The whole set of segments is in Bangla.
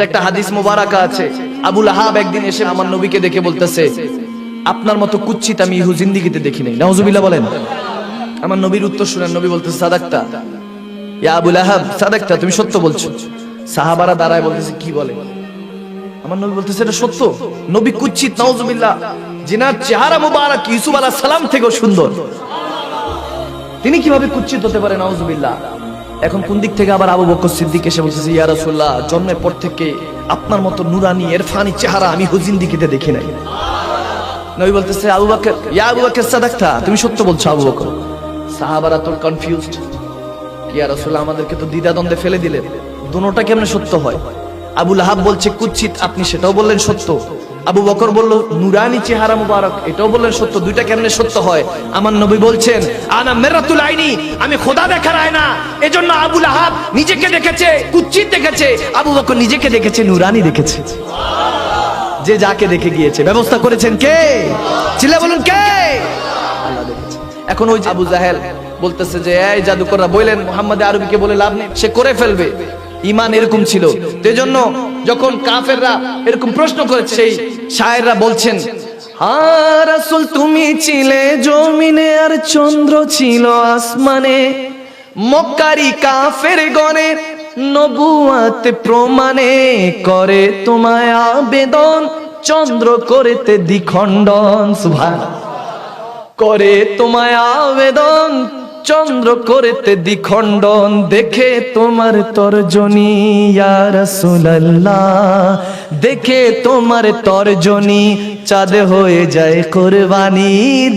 এটা একটা হাদিস মোবারকা আছে। আবুল আহাব একদিন এসে আমার নবীকে দেখে বলতেছে, আপনার মতো কুচ্ছিত আমি ইহু জিন্দিগিতে দেখি নাই। নাউজুবিল্লাহ বলেন। আমার নবীর উত্তর শুনেন, নবী বলতেছে সাদাকটা ইয়া আবুল আহাব সাদাকটা তুমি সত্য বলছো। সাহাবারা দাঁড়ায় বলতেছে, কি বলে? আমার নবী বলতেছে, এটা সত্য। নবী কুচ্ছিত, নাউজুবিল্লাহ। জিনার চেহারা মুবারক, ইউসুফ আলাইহিস সালাম থেকেও সুন্দর। তিনি কীভাবে কুচ্ছিত হতে পারে, নাউজুবিল্লাহ? এখন কোন দিক থেকে আবার আবু বকর সিদ্দিক এসে বলতেছে ইয়া রাসূলুল্লাহ, জন্মের পর থেকে আপনার মতো নুরানি, এরফানি চেহারা আমি হুজিন হুজিন্দিকিতে দেখি নাই। নবী বলতেছে, আবু বকর, ইয়া আবু বকর সাদাকতা, তুমি সত্য বলছো আবু বকর। সাহাবারা তো কনফিউজড ইয়া রাসূলুল্লাহ, আমাদেরকে তো দ্বিধাদ্বন্দ্বে ফেলে দিলেন। দুটোটা কেমনে সত্য হয়? আবু লাহাব বলছে কুচ্ছিত আপনি সেটাও বললেন সত্য। আবু বকর বলল, নুরানি চেহারা মুবারক। এটাও বললেন, সত্য। দুইটা কেমনে সত্য হয়? আমার নবী বলছেন, আনা মেরাতুল আইনি, আমি খোদা দেখার আয়না। এজন্য আবু লাহাব নিজেকে দেখেছে, কুচ্ছিত দেখেছে। আবু বকর নিজেকে দেখেছে, নুরানি দেখেছে। যে যাকে দেখে গিয়েছে। ব্যবস্থা করেছেন কে? চিল্লা বলুন কে? এখন ওই আবু জাহেল বলতেছে যে, এই জাদুকররা বললেন, মোহাম্মদ আরবিকে বলে লাভ নেই। সে করে ফেলবে। ইমান এরকম ছিল। তো জন্য যখন কাফেররা এরকম প্রশ্ন করেছে শায়েররা বলছেন হ্যাঁ রাসূল, তুমি ছিলে জমিনে আর চন্দ্র ছিল আসমানে। মক্কারি কাফের গণে নবুয়াত প্রমাণে করে তোমায় আবেদন, চন্দ্র করেতে দ্বিখণ্ডন সুভান করে তোমায় আবেদন চন্দ্র করেতে দ্বিখণ্ডন, দেখে তোমার তর্জনী দেখে তোমার তর্জনী, চাঁদ হয়ে যায় কুরবানি।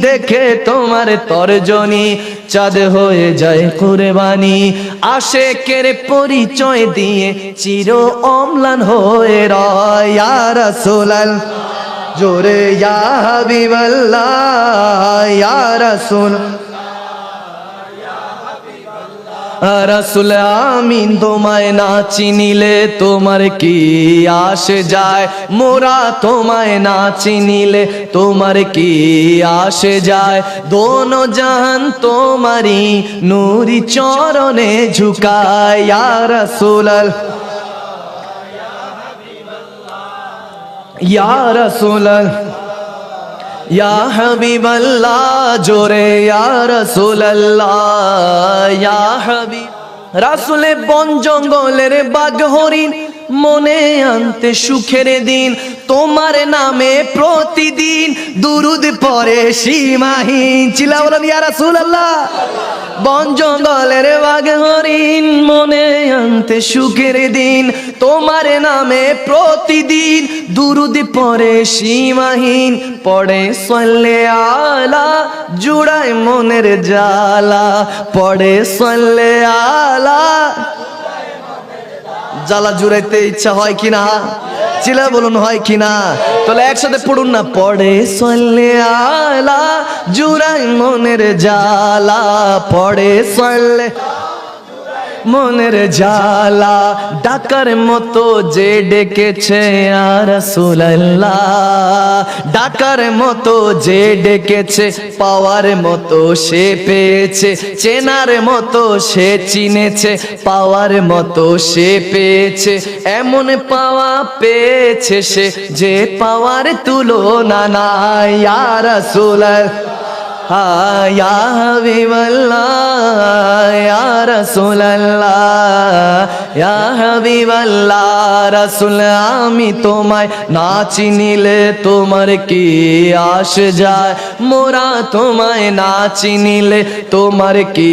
দেখে তোমার তর্জনী, চাঁদ হয়ে যায় কুরবানি। আশেকের পরিচয় দিয়ে চির অম্লান হয়ে রয়, ইয়া রাসূলুল্লাহ। জোরে ইয়া হাবিবাল্লাহ, ইয়া রাসূল রাসুল, আমিন তোমায় না চিনিলে তোমার কি আসে যায়? মোরা তোমায় না চিনিলে তোমার কি আসে যায়? দোনো জাহান তোমারি নুরি চরণে ঝুকায় রাসূল ইয়া রাসূল ইয়া হাবিবাল্লাহ, জোরে ইয়া রাসূলুল্লাহ, ইয়া হাবিব। রাসূলে বন জঙ্গলের বাঘ হরিণ মনে আনতে সুখের দিন, তোমার নামে প্রতিদিন দুরুদ পরে সীমাহীন। চিল্লা বলেন ইয়া রাসূলুল্লাহ। বন জঙ্গলের বাঘ হরিণ মনে আনতে সুখের দিন। তোমার নামে প্রতিদিন দুরুদ পরে সীমাহীন, পড়ে সল্লে আলা, জুড়ায় মনের জালা পড়ে সল্লে আলা। জ্বালা জুড়াইতে ইচ্ছা হয় কিনা? চিলা বলুন হয় কি না তাহলে একসাথে পড়ুন না, পড়ে সল্লে আলা জুরাই মনের জালা পড়ে সল্লে মনের জালা ডাকার মতো যে ডেকেছে আর ডাকার মতো যে ডেকেছে, পাওয়ার মতো সে পেয়েছে, চেনার মতো সে চিনেছে, পাওয়ার মতো সে পেয়েছে, এমন পাওয়া পেয়েছে সে যে পাওয়ার তুলনা নাই। আর ইয়া হাবিবাল্লাহ ইয়া রাসূলুল্লাহ ইয়া হাবিবাল্লাহ রাসূল আমি তোমায় না চিনিলে তোমার কি আস যায় মোরা তোমায় না চিনিলে তোমার কি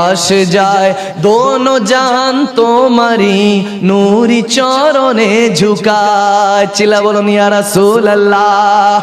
আস যায় দোনো জাহান তোমারি নূরি চরণে ঝুকায় চিলা বলুন ইয়া রাসূলুল্লাহ